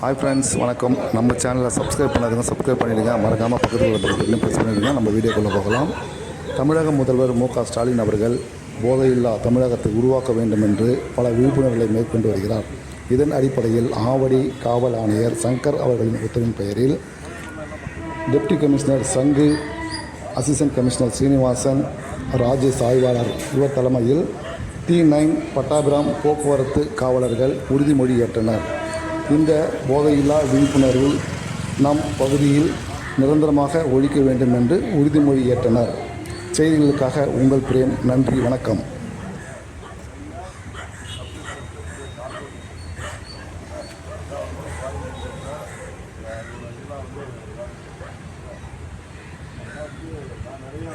Hi friends வணக்கம். நம்ம சேனலை சப்ஸ்கிரைப் பண்ணாதுங்க சப்ஸ்கிரைப் பண்ணிடுங்க. மறக்காமல் பக்கத்தில் உள்ள பக்கத்தில் ப்ரெஸ் பண்ணிடுங்க. நம்ம வீடியோக்குள்ளே போகலாம். தமிழக முதல்வர் மு க ஸ்டாலின் அவர்கள் போதையில்லா தமிழகத்தை உருவாக்க வேண்டும் என்று பல விழிப்புணர்வுகளை மேற்கொண்டு வருகிறார். இதன் அடிப்படையில் ஆவடி காவல் ஆணையர் சங்கர் அவர்களின் உத்தரவின் பெயரில் deputy commissioner Sanku assistant commissioner Srinivasan Rajesh ஆய்வாளர் இவர் தலைமையில் டி நைன் பட்டாபிராம் போக்குவரத்து காவலர்கள் உறுதிமொழி ஏற்றனர். இந்த போதையில்லா விழிப்புணர்வு நம் பகுதியில் நிரந்தரமாக ஒழிக்க வேண்டும் என்று உறுதிமொழி ஏற்றனர். செய்திகளுக்காக உங்கள் பிரேம் நன்றி வணக்கம். நான் நிறைய